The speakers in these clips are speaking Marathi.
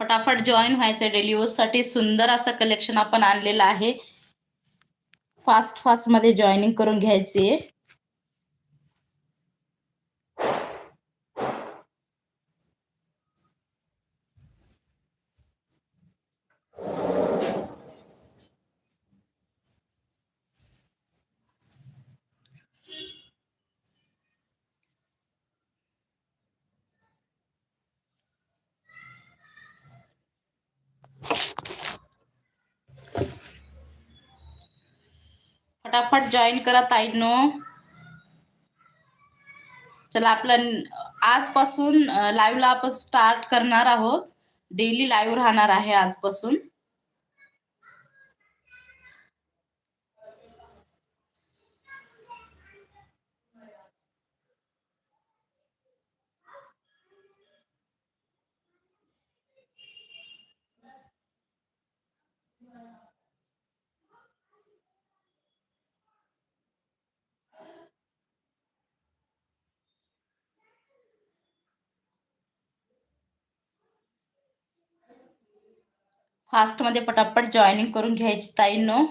फटाफट जॉईन व्हायचं डेली यूजसाठी सुंदर असं कलेक्शन आपण आणलेलं आहे. फास्ट फास्टमध्ये जॉईनिंग करून घ्यायची आहे फटाफट जॉईन करा ताईंनो. चला आपलं आजपासून लाईव्हला आपण स्टार्ट करणार आहोत. डेली लाईव्ह राहणार आहे आजपासून. फास्टमध्ये पटापट जॉईनिंग करून घ्यायची ताईंनो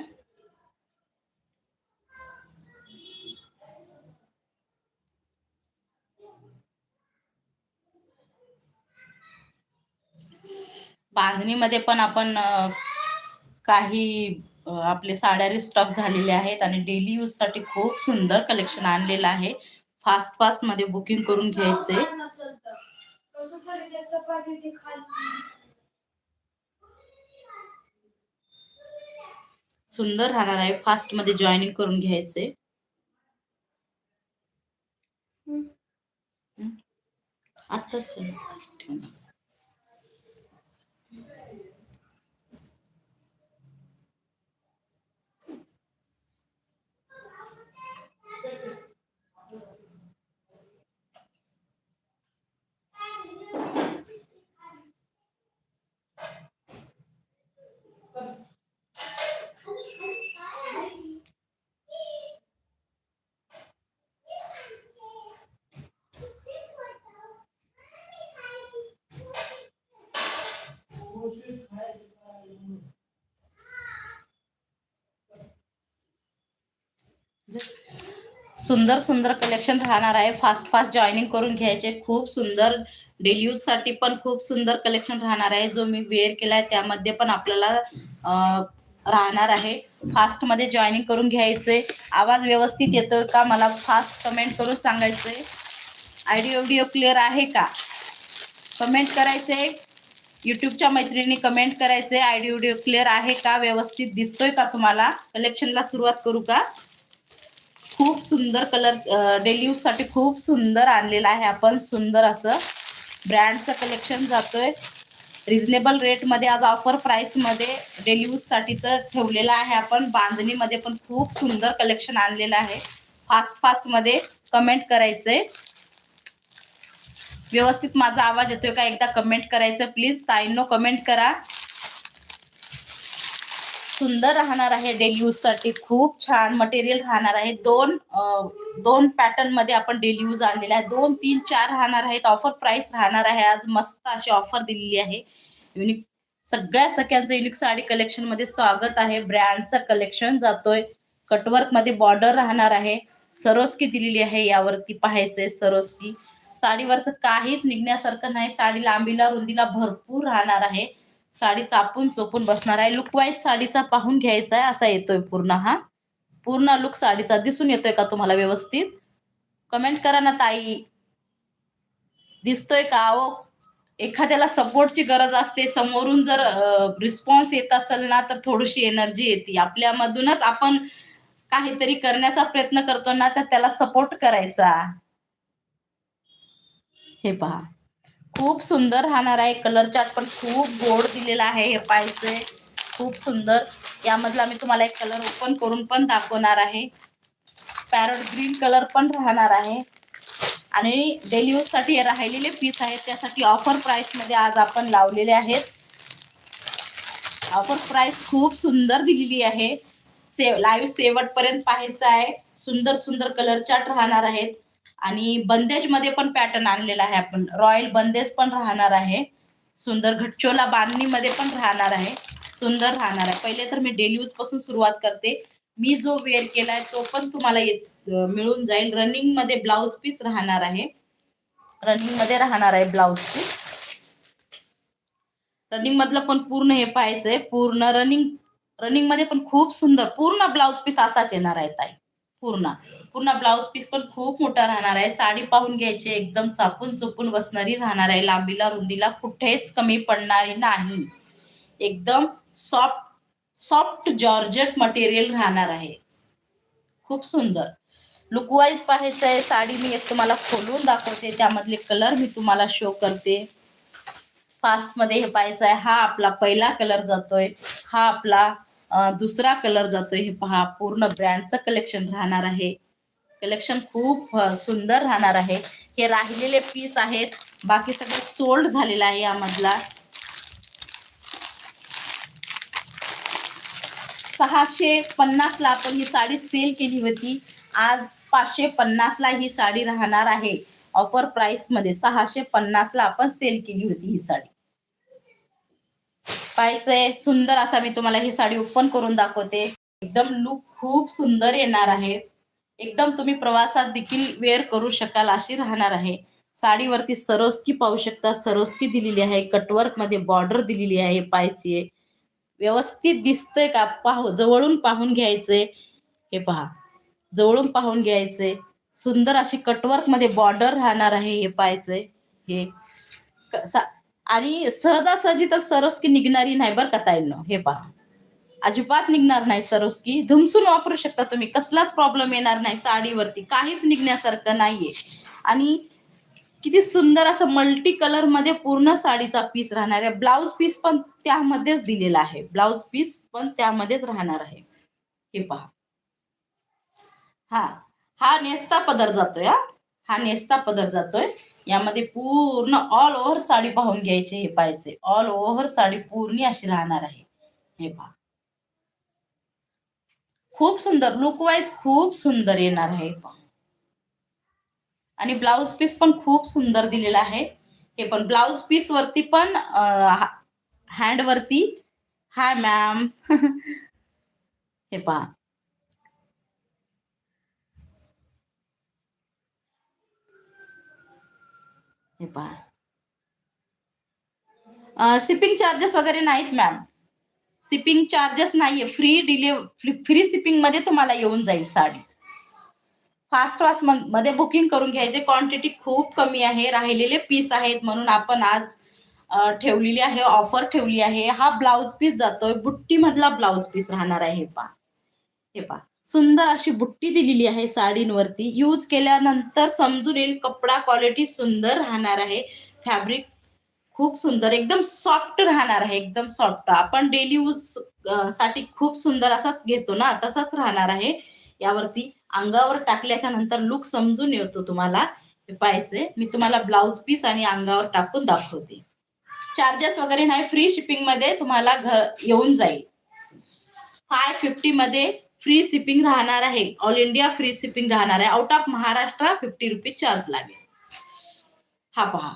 बांधणीमध्ये पण आपण काही आपले साड्या रिस्टॉक झालेले आहेत आणि डेली यूजसाठी खूप सुंदर कलेक्शन आणलेलं आहे. फास्ट फास्टमध्ये बुकिंग करून घ्यायचे कसं तरी त्या चपाती ते खाली सुंदर राहणार आहे. फास्टमध्ये जॉईनिंग करून घ्यायचे. आत्ताच सुंदर सुंदर कलेक्शन राहणार आहे. फास्ट फास्ट जॉईनिंग करून घ्यायचे. खूप सुंदर डेली यूजसाठी पण खूप सुंदर कलेक्शन राहणार आहे. जो मी वेअर केलाय त्यामध्ये पण आपल्याला राहणार आहे. फास्टमध्ये जॉईनिंग करून घ्यायचे. आवाज व्यवस्थित येतोय का? मला फास्ट कमेंट करून सांगायचंय आयडिओ व्हिडिओ क्लिअर आहे का? कमेंट करायचे. युट्यूबच्या मैत्रिणी कमेंट करायचे. आयडिओ व्हिडिओ क्लिअर आहे का? व्यवस्थित दिसतोय का तुम्हाला? कलेक्शनला सुरुवात करू का? खूप सुंदर कलर डेली साठी खूप सुंदर आणलेला आहे आपण. सुंदर असं ब्रँडचं कलेक्शन जातोय. रिजनेबल रेटमध्ये आज ऑफर प्राईसमध्ये डेली तर ठेवलेलं आहे आपण. बांधणीमध्ये पण खूप सुंदर कलेक्शन आणलेलं आहे. फास्ट फास्टमध्ये कमेंट करायचंय व्यवस्थित माझा आवाज येतोय का? एकदा कमेंट करायचं प्लीज ताईंनो कमेंट करा. सुंदर राहणार आहे डेली यूजसाठी. खूप छान मटेरियल राहणार आहे. दोन दोन पॅटर्नमध्ये आपण डेली यूज आणलेला आहे. दोन तीन चार राहणार आहेत. ऑफर प्राइस राहणार आहे. आज मस्त अशी ऑफर दिलेली आहे. युनिक सगळ्या सगळ्यांचं युनिक साडी कलेक्शनमध्ये स्वागत आहे. ब्रँडचं कलेक्शन जातोय. कटवर्कमध्ये बॉर्डर राहणार आहे. सरोस्की दिलेली आहे. यावरती पाहायचंय सरोस्की साडीवरचं काहीच निघण्यासारखं नाही. साडी लांबीला रुंदीला भरपूर राहणार आहे. साडी चापून चोपून बसणार आहे. लुक वाईज साडीचा पाहून घ्यायचा आहे असा येतोय पूर्ण हा. पूर्ण लुक साडीचा दिसून येतोय का तुम्हाला व्यवस्थित? कमेंट करा ना ताई. दिसतोय का? अहो एखाद्याला सपोर्टची गरज असते समोरून जर रिस्पॉन्स येत असेल ना तर थोडीशी एनर्जी येते. आपल्यामधूनच आपण काहीतरी करण्याचा प्रयत्न करतो ना तर त्याला सपोर्ट करायचा. हे पहा. खूप सुंदर राहणार आहे. कलर चार्ट पण खूप गोड दिलेला आहे हे पाहिजे खूप सुंदर. यामधला मी तुम्हाला एक कलर ओपन करून पण दाखवणार आहे. पॅरट ग्रीन कलर पण राहणार आहे. आणि डेली यूजसाठी हे राहिलेले पीस आहेत. त्यासाठी ऑफर प्राईसमध्ये आज आपण लावलेले आहेत. ऑफर प्राईस खूप सुंदर दिलेली आहे. से लाईव्ह शेवटपर्यंत पाहायचं आहे. सुंदर सुंदर कलर चार्ट राहणार आहेत. आणि बंदेजमध्ये पण पॅटर्न आणलेला आहे आपण. रॉयल बंदेज पण राहणार आहे. सुंदर घटचोला बांधणीमध्ये पण राहणार आहे. सुंदर राहणार आहे. पहिले तर मी डेली यूजपासून सुरुवात करते. मी जो वेअर केलाय तो पण तुम्हाला येत- मिळून जाईल. रनिंगमध्ये ब्लाउज पीस राहणार आहे. रनिंगमध्ये राहणार आहे ब्लाउज पीस रनिंग मधलं पण पूर्ण हे पाहायचंय. पूर्ण रनिंग रनिंगमध्ये पण खूप सुंदर पूर्ण ब्लाउज पीस असाच येणार आहे ताई. पूर्ण. पूर्ण ब्लाऊज पीस पण खूप मोठा राहणार आहे. साडी पाहून घ्यायची एकदम चापून चुपून बसणारी राहणार आहे. लांबीला रुंदीला कुठेच कमी पडणारी नाही. एकदम सॉफ्ट सॉफ्ट जॉर्जेट मटेरियल राहणार आहे. खूप सुंदर. लुकवाईज पाहायचं आहे. साडी मी एक तुम्हाला खोलून दाखवते. त्यामधले कलर मी तुम्हाला शो करते. फास्टमध्ये हे पाहायचं आहे. हा आपला पहिला कलर जातोय. हा आपला दुसरा कलर जातोय. हे पहा पूर्ण ब्रँडचं कलेक्शन राहणार आहे. कलेक्शन खूप सुंदर राहणार आहे. हे राहिलेले पीस आहेत. बाकी सगळं सोल्ड झालेलं आहे यामधला. सहाशे पन्नासला आपण ही साडी सेल केली होती. आज पाचशे पन्नासला ही साडी राहणार आहे. ऑफर प्राइसमध्ये सहाशे पन्नासला आपण सेल केली होती ही साडी. पाहायचंय सुंदर असा मी तुम्हाला ही साडी ओपन करून दाखवते. एकदम लुक खूप सुंदर येणार आहे. एकदम तुम्ही प्रवासात देखील वेअर करू शकाल अशी राहणार आहे. साडीवरती सरोस्की पाहू शकता. सरोस्की दिलेली आहे. कटवर्कमध्ये बॉर्डर दिलेली आहे पायची व्यवस्थित दिसतंय का? पाहू जवळून पाहून घ्यायचंय. हे पहा. जवळून पाहून घ्यायचंय. सुंदर अशी कटवर्कमध्ये बॉर्डर राहणार आहे. हे पाहायचंय. हे. आणि सहजासहजी तर सरोस्की निघणारी नाही बरं का ताईंनो. हे पहा. अजिबात निघणार नाही सरोस्की. धुमसून वापरू शकता तुम्ही. कसलाच प्रॉब्लेम येणार नाही साडीवरती. काहीच निघण्यासारखं नाहीये. आणि किती सुंदर असं मल्टी कलरमध्ये पूर्ण साडीचा पीस राहणार आहे. ब्लाउज पीस पण त्यामध्येच दिलेला आहे. ब्लाउज पीस पण त्यामध्येच राहणार आहे. हे पहा. हा. हा नेस्ता पदर जातोय हा. हा नेस्ता पदर जातोय. यामध्ये पूर्ण ऑल ओव्हर साडी पाहून घ्यायचे हे पाहायचे. ऑल ओव्हर साडी पूर्ण अशी राहणार आहे. हे पहा. खूप सुंदर. लुक वाईज खूप सुंदर येणार आहे पहा आणि ब्लाउज पीस पण खूप सुंदर दिलेला आहे. हे पण ब्लाउज पीस वरती पण हँड वरती. हाय मॅम हे पहा. हे पहा. शिपिंग चार्जेस वगैरे नाहीत मॅम शिपिंग चार्जेस नाहीये. फ्री डिलिव्ह फ्री शिपिंगमध्ये तुम्हाला येऊन जाईल साडी. फास्ट फास्टमध्ये बुकिंग करून घ्यायचे. क्वांटिटी खूप कमी आहे. राहिलेले पीस आहेत म्हणून आपण आज ठेवलेली आहे ऑफर ठेवली आहे. हा ब्लाउज पीस जातोय. बुट्टी मधला ब्लाउज पीस राहणार आहे हे पा. हे पा. सुंदर अशी बुट्टी दिलेली आहे साडींवरती. यूज केल्यानंतर समजून येईल कपडा क्वालिटी सुंदर राहणार आहे. फॅब्रिक खूप सुंदर एकदम सॉफ्ट राहणार आहे एकदम सॉफ्ट आपण डेली यूजसाठी खूप सुंदर असाच घेतो ना तसाच राहणार आहे. यावरती अंगावर टाकल्याच्या नंतर लुक समजून येतो तुम्हाला. हे मी तुम्हाला ब्लाउज पीस आणि अंगावर टाकून दाखवते. चार्जेस वगैरे नाही फ्री शिपिंगमध्ये तुम्हाला घ येऊन जाईल. फाय फिफ्टी मध्ये फ्री शिपिंग राहणार आहे. ऑल इंडिया फ्री शिपिंग राहणार आहे. Out of Maharashtra fifty rupees charge लागेल. हा पहा.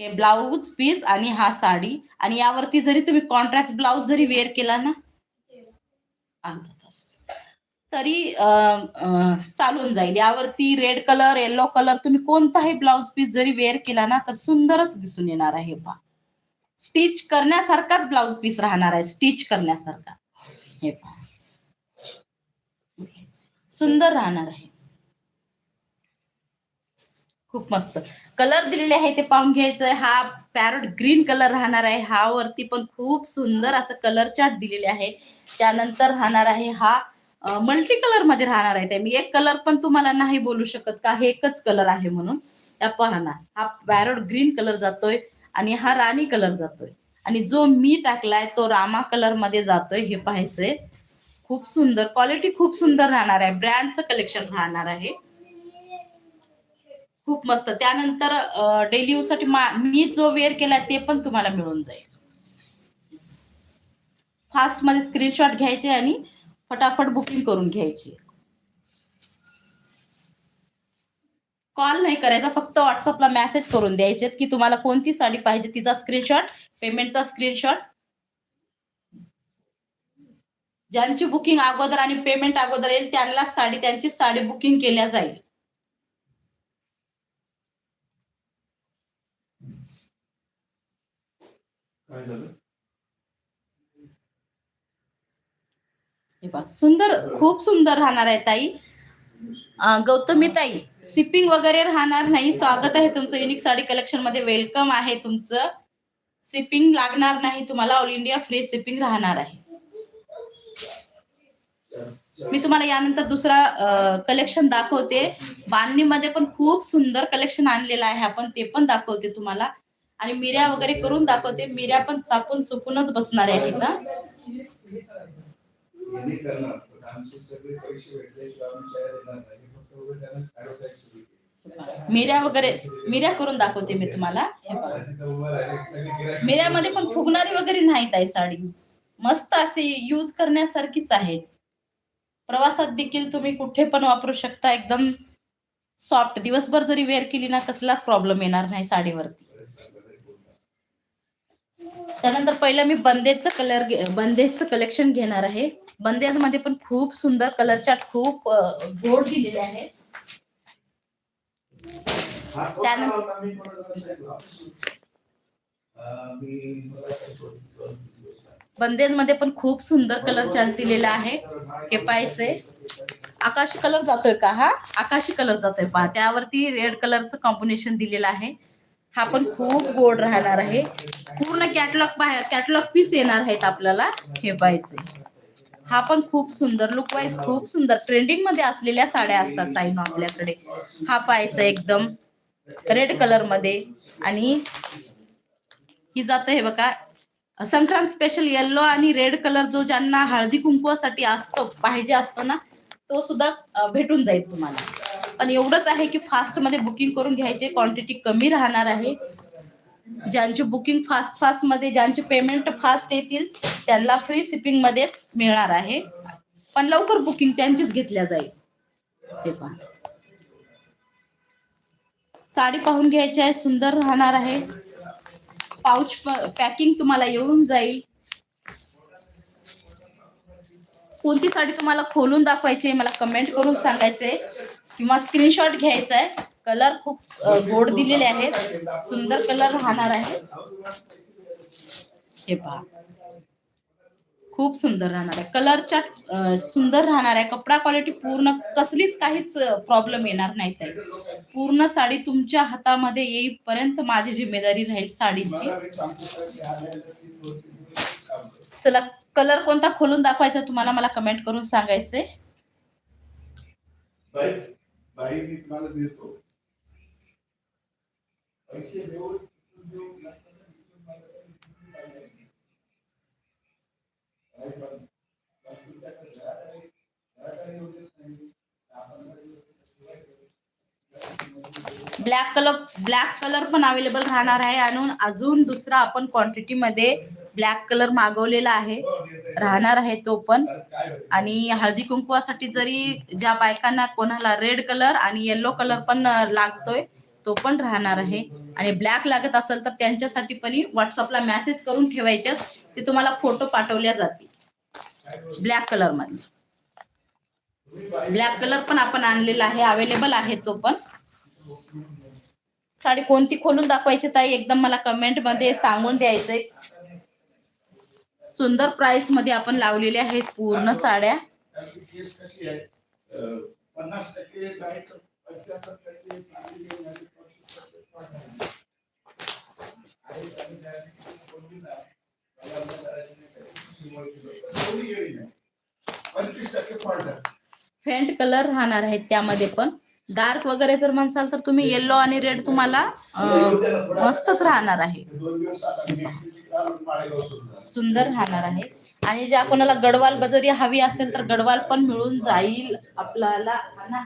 हे ब्लाऊज पीस आणि हा साडी. आणि यावरती जरी तुम्ही कॉन्ट्रॅक्ट ब्लाऊज जरी वेअर केला ना अर्धा तास. तरी चालून जाईल. यावरती रेड कलर येलो कलर तुम्ही कोणताही ब्लाऊज पीस जरी वेअर केला ना तर सुंदरच दिसून येणार आहे पा स्टिच करण्यासारखाच ब्लाऊज पीस राहणार आहे स्टिच करण्यासारखा. हे पा सुंदर राहणार आहे. खूप मस्त. कलर दिलेले आहे ते पाहून घ्यायचंय. हा पॅरोट ग्रीन कलर राहणार आहे. हा वरती पण खूप सुंदर असं कलर चार्ट दिलेले आहे. त्यानंतर राहणार आहे हा मल्टी कलरमध्ये राहणार आहे ते. मी एक कलर पण तुम्हाला नाही बोलू शकत का? हे एकच कलर आहे म्हणून. त्या पहा हा पॅरोट ग्रीन कलर जातोय आणि हा राणी कलर जातोय. आणि जो मी टाकलाय तो रामा कलरमध्ये जातोय. हे पाहायचंय. खूप सुंदर. क्वालिटी खूप सुंदर राहणार आहे. ब्रँडचं कलेक्शन राहणार आहे. खूप मस्त. त्यानंतर डेली यूजसाठी मी जो वेअर केला ते पण तुम्हाला मिळून जाईल. फास्टमध्ये स्क्रीनशॉट घ्यायचे आणि फटाफट बुकिंग करून घ्यायची. कॉल नाही करायचा फक्त व्हॉट्सअपला मेसेज करून द्यायचेत की तुम्हाला कोणती साडी पाहिजे तिचा स्क्रीनशॉट पेमेंटचा स्क्रीनशॉट ज्यांची बुकिंग अगोदर आणि पेमेंट अगोदर येईल त्यांना साडी त्यांची साडी बुकिंग केल्या जाईल. काय झालं हे पहा, सुंदर खूप सुंदर राहणार आहे ताई. अं, गौतमी ताई सिपिंग वगैरे राहणार नाही. स्वागत आहे तुमचं युनिक साडी कलेक्शनमध्ये. वेलकम आहे तुमचं. सिपिंग लागणार नाही तुम्हाला. ऑल इंडिया फ्री सिपिंग राहणार आहे. मी तुम्हाला यानंतर दुसरा कलेक्शन दाखवते. बांधणीमध्ये पण खूप सुंदर कलेक्शन आणलेलं आहे. आपण ते पण दाखवते तुम्हाला. आणि मिऱ्या वगैरे करून दाखवते. मिऱ्या पण चापून चुकूनच बसणार आहेत ना. मिऱ्या वगैरे मिऱ्या करून दाखवते मी तुम्हाला. मिऱ्यामध्ये पण फुगणारी वगैरे नाहीत आहे साडी. मस्त असे यूज करण्यासारखीच आहे. प्रवासात देखील तुम्ही कुठे पण वापरू शकता. एकदम सॉफ्ट दिवसभर जरी वेअर केली ना कसलाच प्रॉब्लेम येणार नाही साडीवरती. त्यानंतर पहिलं मी बंदेजचं कलर बंदेजचं कलेक्शन घेणार आहे. बंदेजमध्ये पण खूप सुंदर कलर चार्ट खूप गोड दिलेले आहेत. हा, बंदेजमध्ये पण खूप सुंदर कलर चार्ट दिलेला आहे. हे पाहायचंय. आकाशी कलर जातोय का हा? आकाशी कलर जातोय. पहा त्यावरती रेड कलरचं कॉम्बिनेशन दिलेलं आहे. हा पण खूप गोड राहणार आहे. पूर्ण कॅटलॉग कॅटलॉग पीस येणार आहेत आपल्याला हे पाहिजे हा पण खूप सुंदर लुक वाईज खूप सुंदर. ट्रेंडिंगमध्ये असलेल्या साड्या असतात ताईनो आपल्याकडे. हा पाहायचा एकदम रेड कलरमध्ये. आणि ही जातो हे बघा संक्रांत स्पेशल येल्लो आणि रेड कलर जो ज्यांना हळदी कुंकवासाठी असतो पाहिजे असतो ना तो सुद्धा भेटून जाईल तुम्हाला. पण एवढंच आहे की फास्टमध्ये बुकिंग करून घ्यायचे क्वांटिटी कमी राहणार आहे. ज्यांची बुकिंग फास्ट फास्टमध्ये ज्यांचे पेमेंट फास्ट येतील त्यांना फ्री शिपिंग मध्येच मिळणार आहे. पण लवकर बुकिंग त्यांचीच घेतल्या जाईल. ते पहा. साडी पाहून घ्यायची आहे सुंदर राहणार आहे. पाऊच पॅकिंग तुम्हाला येऊन जाईल. कोणती साडी तुम्हाला खोलून दाखवायची आहे मला कमेंट करून सांगायचंय. किंवा स्क्रीनशॉट घ्यायचा आहे कलर खूप गोड दिलेले आहेत. सुंदर कलर राहणार आहे. हे पहा. खूप सुंदर राहणार आहे. कलरच्या सुंदर राहणार आहे. कपडा क्वालिटी पूर्ण कसलीच काहीच प्रॉब्लेम येणार नाही ताई. पूर्ण साडी तुमच्या हातामध्ये येईपर्यंत माझी जिम्मेदारी राहील साडीची. चला कलर कोणता खोलून दाखवायचा तुम्हाला मला कमेंट करून सांगायचंय. बाई मी तुम्हाला देतो. पैसे देऊ ब्लॅक कलर ब्लॅक कलर पण अवेलेबल राहणार आहे. आणि अजून दुसरा आपण क्वांटिटीमध्ये ब्लॅक कलर मागवलेला आहे. राहणार आहे तो पण. आणि हळदी कुंकवासाठी जरी ज्या बायकांना कोणाला रेड कलर आणि येल्लो कलर पण लागतोय तो पण राहणार आहे. आणि ब्लॅक लागत असेल तर त्यांच्यासाठी पण व्हॉट्सअपला मेसेज करून ठेवायचे. ते तुम्हाला फोटो पाठवल्या जातील. ब्लॅक कलरमध्ये ब्लॅक कलर पण आपण आणलेला आहे. अवेलेबल आहे तो पण. साडी कोणती खोलून दाखवायची ताई? एकदम मला कमेंटमध्ये सांगून द्यायचंय. सुंदर प्राइसमध्ये आपण लावलेले आहेत पूर्ण साड्या. फेंट कलर राहणार आहेत त्यामध्ये पण. डार्क वगैरे जर म्हणसाल तर तुम्ही येल्लो आणि रेड तुम्हाला मस्तच राहणार आहे. सुंदर राहणार आहे आणि ज्या कोणाला गडवाल जरी हवी असेल तर गडवाल पण मिळून जाईल आपल्याला ना.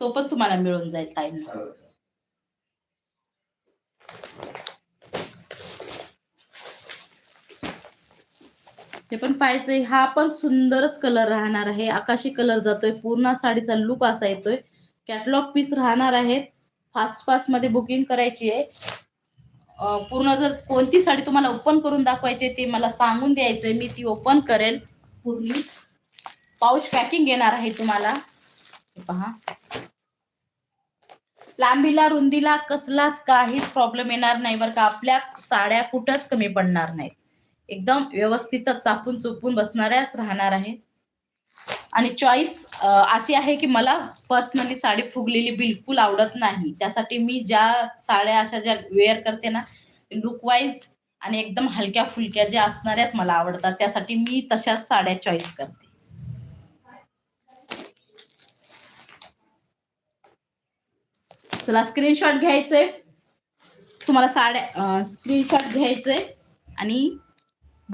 तो पण तुम्हाला मिळून जाईल ताईंना हे पण पाहायचंय. हा पण सुंदरच कलर राहणार आहे. आकाशी कलर जातोय. पूर्ण साडीचा लुक असा येतोय. कॅटलॉग पीस राहणार आहेत. फास्ट फास्टमध्ये बुकिंग करायची आहे. पूर्ण जर कोणती साडी तुम्हाला ओपन करून दाखवायची आहे ते मला सांगून द्यायचंय. मी ती ओपन करेल. पूर्ण. पाऊच पॅकिंग येणार आहे तुम्हाला. पहा. लांबीला रुंदीला कसलाच काहीच प्रॉब्लेम येणार नाही बरं का. आपल्या साड्या कुठंच कमी पडणार नाहीत. एकदम व्यवस्थितच चापून चुपून बसणाऱ्याच राहणार आहेत. आणि चॉईस अशी आहे की मला पर्सनली साडी फुगलेली बिलकुल आवडत नाही. त्यासाठी मी ज्या साड्या अशा ज्या वेअर करते ना लुक वाईज आणि एकदम हलक्या फुलक्या ज्या असणाऱ्याच मला आवडतात त्यासाठी मी तशाच साड्या चॉईस करते. चला स्क्रीनशॉट घ्यायचंय. तुम्हाला साड्या स्क्रीनशॉट घ्यायचंय. आणि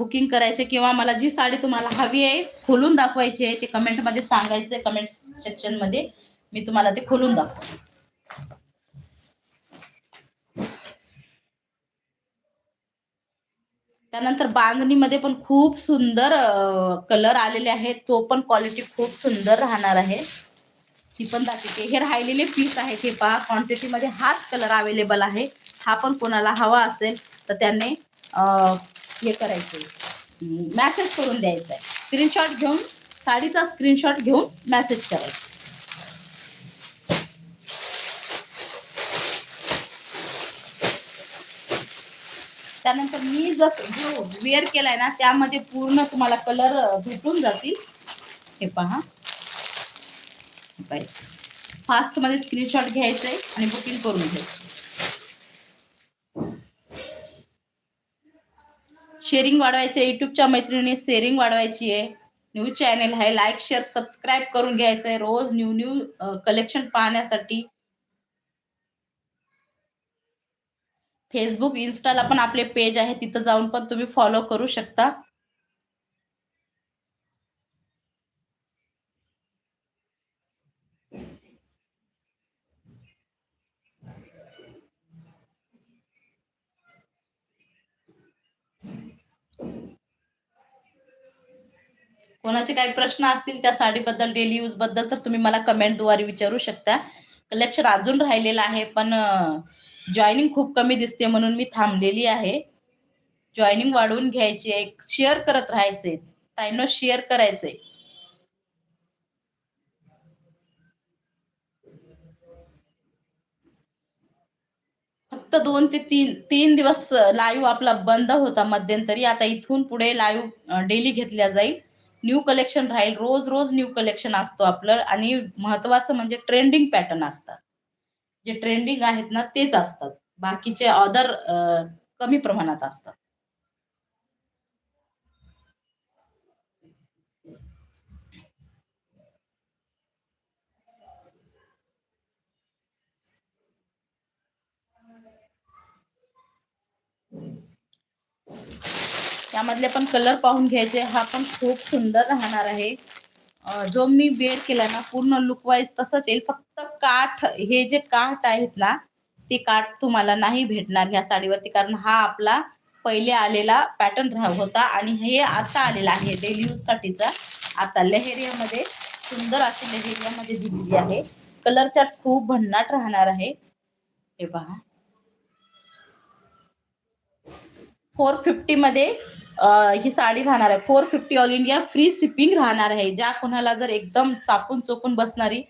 बुकिंग करायचे किंवा मला जी साडी तुम्हाला हवी आहे खोलून दाखवायची आहे ते कमेंटमध्ये सांगायचं आहे कमेंट सेक्शनमध्ये. मी तुम्हाला ते खोलून दाखवते. त्यानंतर बांधणीमध्ये पण खूप सुंदर कलर आलेले आहेत. तो पण क्वालिटी खूप सुंदर राहणार आहे. ती पण दाखवते. हे राहिलेले पीस आहेत हे पहा. क्वांटिटीमध्ये हाच कलर अवेलेबल आहे. हा पण कोणाला हवा असेल तर त्याने हे करायचं. मॅसेज करून द्यायचा आहे. स्क्रीनशॉट घेऊन साडीचा स्क्रीनशॉट घेऊन मॅसेज करायचा. त्यानंतर मी जस जो वेअर केलाय ना त्यामध्ये पूर्ण तुम्हाला कलर भेटून जातील. हे पहा. फास्टमध्ये स्क्रीनशॉट घ्यायचं आहे आणि बुकिंग करून घ्यायचं शेअरिंग वाढवायचं युट्यूबच्या मैत्रिणी शेअरिंग वाढवायची आहे. न्यूज चॅनेल आहे. लाईक शेअर सबस्क्राईब करून घ्यायचं आहे. रोज न्यू न्यू कलेक्शन पाहण्यासाठी. फेसबुक इन्स्टाला पण आपले पेज आहे. तिथं जाऊन पण तुम्ही फॉलो करू शकता. कोणाचे काही प्रश्न असतील त्या साडीबद्दल डेली यूजबद्दल तर तुम्ही मला कमेंटद्वारे विचारू शकता. कलेक्शन अजून राहिलेलं आहे पण जॉईनिंग खूप कमी दिसते म्हणून मी थांबलेली आहे. जॉईनिंग वाढवून घ्यायची आहे शेअर करत राहायचे ताईनो शेअर करायचे. फक्त दोन ते तीन तीन दिवस लाईव्ह आपला बंद होता मध्यंतरी. आता इथून पुढे लाईव्ह डेली घेतल्या जाईल. न्यू कलेक्शन राहील रोज रोज न्यू कलेक्शन असतो आपलं. आणि महत्वाचं म्हणजे ट्रेंडिंग पॅटर्न असतात. जे ट्रेंडिंग आहेत ना तेच असतात. बाकीचे अदर कमी प्रमाणात असतात. त्यामधले पण कलर पाहून घ्यायचे. हा पण खूप सुंदर राहणार आहे. जो मी वेअर केला ना पूर्ण लुकवाईज तसंच येईल. फक्त काठ हे जे काठ आहेत ना ते काठ तुम्हाला नाही भेटणार ह्या साडीवरती. कारण हा आपला पहिले आलेला पॅटर्न होता आणि हे आता आलेला आहे. डेली यूजसाठीचा आता लहेरियामध्ये सुंदर अशी लहेरियामध्ये दिलेली आहे. कलर चार्ट खूप भन्नाट राहणार आहे. हे पहा. फोर फिफ्टी मध्ये ही साडी राहणार आहे. Four fifty all India free shipping राहणार आहे. ज्या कोणाला जर एकदम चापून चोपून बसणारी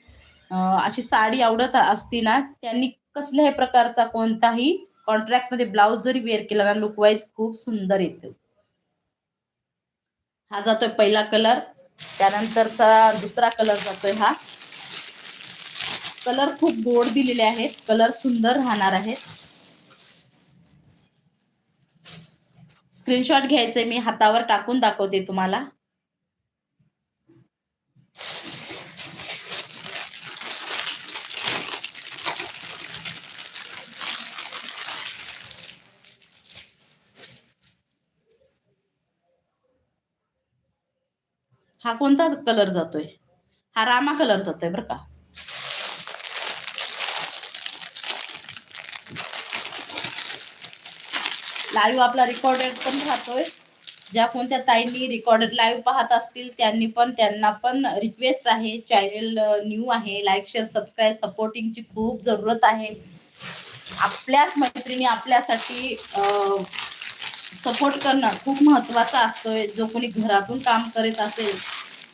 अशी साडी आवडत असती ना त्यांनी कसल्याही प्रकारचा कोणताही कॉन्ट्रॅक्टमध्ये ब्लाऊज जरी वेअर केला ना लुकवाईज खूप सुंदर येतो. हा जातोय पहिला कलर त्यानंतरचा दुसरा कलर जातोय हा. कलर खूप गोड दिलेले आहेत. कलर सुंदर राहणार आहेत. स्क्रीनशॉट घ्यायचे मी हातावर टाकून दाखवते तुम्हाला. हा कोणता कलर जातोय? हा रामा कलर जातोय बरं का. लाईव्ह आपला रेकॉर्डेड पण राहतोय. ज्या कोणत्या ताईंनी रेकॉर्डेड लाईव्ह पाहत असतील त्यांनी पण त्यांना पण रिक्वेस्ट आहे. चॅनल न्यू आहे. लाईक शेअर सबस्क्राईब सपोर्टिंगची खूप जरूरत आहे. आपल्याच मैत्रिणी आपल्यासाठी सपोर्ट करणं खूप महत्वाचं असतोय. जो कोणी घरातून काम करत असेल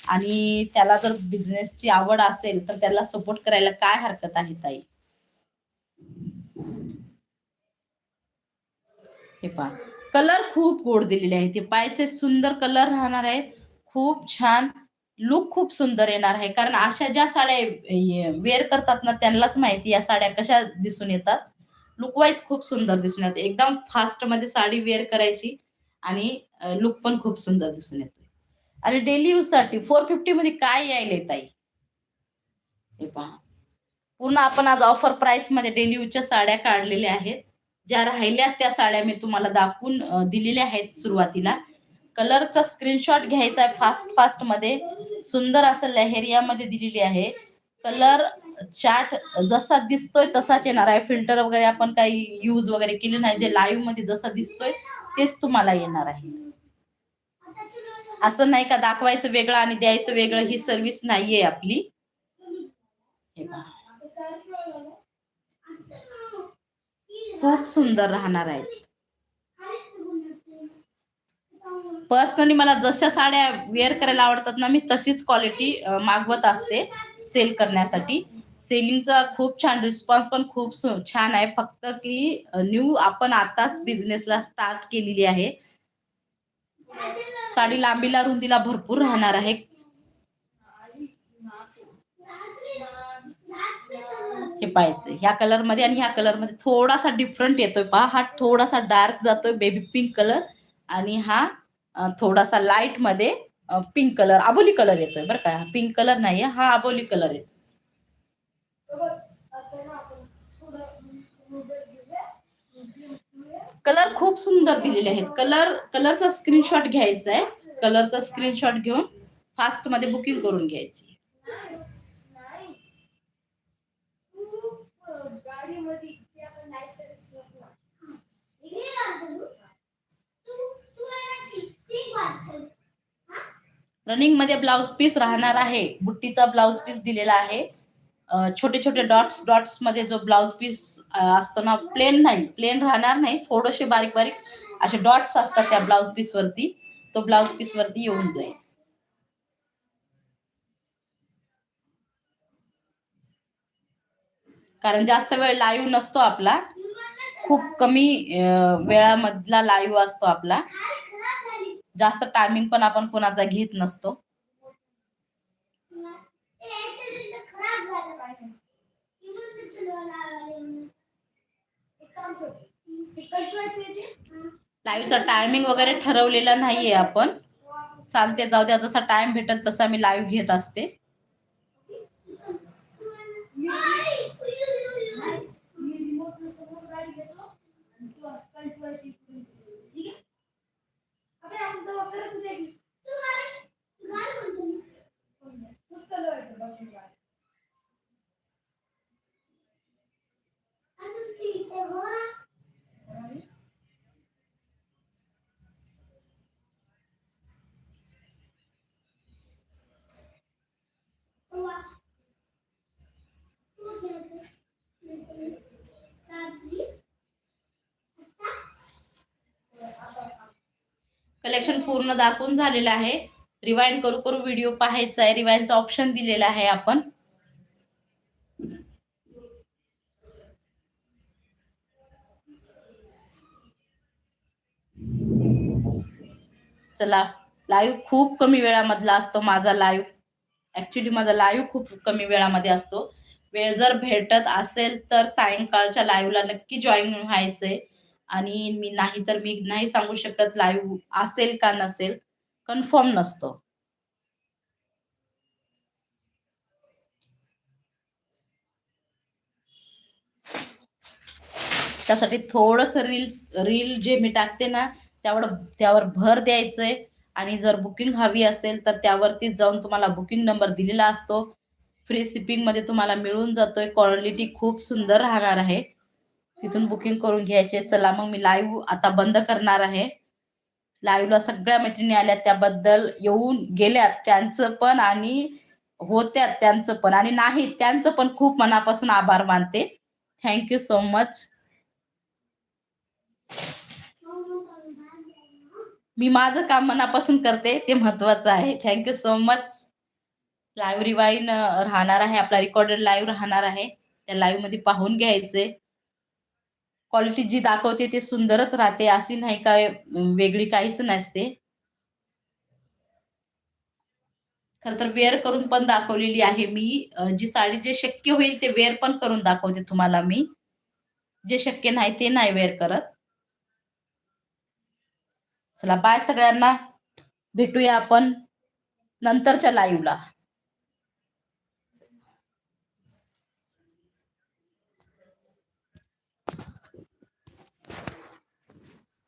आणि त्याला जर बिझनेसची आवड असेल तर त्याला सपोर्ट करायला काय हरकत आहे ताई? हे पहा. कलर खूप गोड दिलेले आहेत ते पायचे सुंदर कलर राहणार आहेत खूप छान. लुक खूप सुंदर येणार आहे. कारण अशा ज्या साड्या वेअर करतात ना त्यांनाच माहिती या साड्या कशा दिसून येतात. लुकवाईज खूप सुंदर दिसून येते. एकदम फास्टमध्ये साडी वेअर करायची आणि लुक पण खूप सुंदर दिसून येतोय आणि डेली यूजसाठी फोर फिफ्टी मध्ये काय यायले ताई? हे पहा. पूर्ण आपण आज ऑफर प्राइसमध्ये डेली यूजच्या साड्या काढलेल्या आहेत. ज्या राहिल्या त्या साड्या मी तुम्हाला दाखवून दिलेल्या आहेत सुरुवातीला. कलरचा स्क्रीनशॉट घ्यायचा आहे फास्ट फास्टमध्ये. सुंदर असं लहेरियामध्ये दिलेली आहे. कलर चार्ट जसा दिसतोय तसाच येणार आहे. फिल्टर वगैरे आपण काही यूज वगैरे केले नाही. जे लाईव्हमध्ये जसा दिसतोय तेच तुम्हाला येणार आहे. असं नाही का दाखवायचं वेगळं आणि द्यायचं वेगळं ही सर्व्हिस नाहीये आपली. हे पहा आता चार किलो झालं. खूप सुंदर राहणार आहेत. पर्सनली मला जशा साड्या वेअर करायला आवडतात ना मी तशीच क्वालिटी मागवत असते सेल करण्यासाठी. सेलिंगचा खूप छान रिस्पॉन्स पण खूप सु- छान आहे. फक्त की न्यू आपण आताच बिझनेसला स्टार्ट केलेली आहे. साडी लांबीला रुंदीला भरपूर राहणार आहे. हे पाहायचं. ह्या कलरमध्ये आणि ह्या कलरमध्ये थोडासा डिफरंट येतोय पहा. हा थोडासा डार्क जातोय बेबी पिंक कलर आणि हा थोडासा लाइटमध्ये पिंक कलर आबोली कलर येतोय बरं का. पिंक कलर नाही हा आबोली कलर येतो कलर खूप सुंदर दिलेले आहेत. कलर कलरचा स्क्रीनशॉट घ्यायचा आहे कलरचा स्क्रीनशॉट घेऊन फास्टमध्ये बुकिंग करून घ्यायची नाही. तू, अ, आपण लायसन्स रनिंगमध्ये ब्लाउज पीस राहणार आहे. बुट्टीचा ब्लाउज पीस दिलेला आहे. छोटे छोटे डॉट्स डॉट्समध्ये जो ब्लाउज पीस असतो ना प्लेन नाही प्लेन राहणार नाही. थोडेसे बारीक बारीक असे डॉट्स असतात त्या ब्लाउज पीस वरती. तो ब्लाउज पीस वरती येऊन जाईल. कारण जास्त वेळ लाईव्ह नसतो आपला. खूप कमी वेळामधला लाईव्ह असतो आपला. जास्त टायमिंग पण आपण कोणाचा घेत नसतो. लाईव्हचा टायमिंग वगैरे ठरवलेला नाहीये आपण. आपण चालते जाऊ द्या जसा टाइम भेटेल तसा मी लाईव्ह घेत असते मी रिमोटनं समोर गाडी घेतो आणि ठीक आहे आता आपण तेव्हा करत होते की तू चालवायचं बसून सेक्शन पूर्ण दाखवून झालेलं आहे. रिवाइंड करू करू व्हिडिओ पाहायचा आहे. रिवाइंडचा ऑप्शन दिलेला आहे आपण. चला लाईव्ह खूप कमी वेळामधला असतो माझा लाईव्ह ऍक्च्युली माझा लाईव्ह खूप कमी वेळामध्ये असतो. वेळ जर भेटत असेल तर सायंकाळच्या लाईव्हला नक्की जॉईन व्हायचंय. आणि मी नाही तर मी नाही सांगू शकत लाईव्ह असेल का नसेल कन्फर्म नसतो. त्यासाठी थोडस रील्स रील जे मी टाकते ना त्यावर त्यावर भर द्यायचंय. आणि जर बुकिंग हवी असेल तर त्यावरती जाऊन तुम्हाला बुकिंग नंबर दिलेला असतो. फ्री शिपिंगमध्ये तुम्हाला मिळून जातोय. क्वालिटी खूप सुंदर राहणार आहे. तिथून बुकिंग करून घ्यायचे. चला मग मी लाईव्ह आता बंद करणार आहे. लाईव्हला सगळ्या मैत्रिणी आल्या त्याबद्दल. येऊन गेल्यात त्यांचं पण आणि होत्यात त्यांचं पण. आणि नाही त्यांचं पण खूप मनापासून आभार मानते. थँक्यू सो मच मी माझं काम मनापासून करते ते महत्वाचं आहे. Thank you so much live rewind राहणार आहे. आपला रेकॉर्डेड लाईव्ह राहणार आहे. त्या लाईव्हमध्ये पाहून घ्यायचे. क्वालिटी जी दाखवते ते सुंदरच राहते अशी नाही काय वेगळी काहीच नसते. खर तर वेअर करून पण दाखवलेली आहे मी. जी साडी जे शक्य होईल ते वेअर पण करून दाखवते तुम्हाला मी. जे शक्य नाही ते नाही वेअर करत. चला बाय सगळ्यांना. भेटूया आपण नंतरच्या लाईव्हला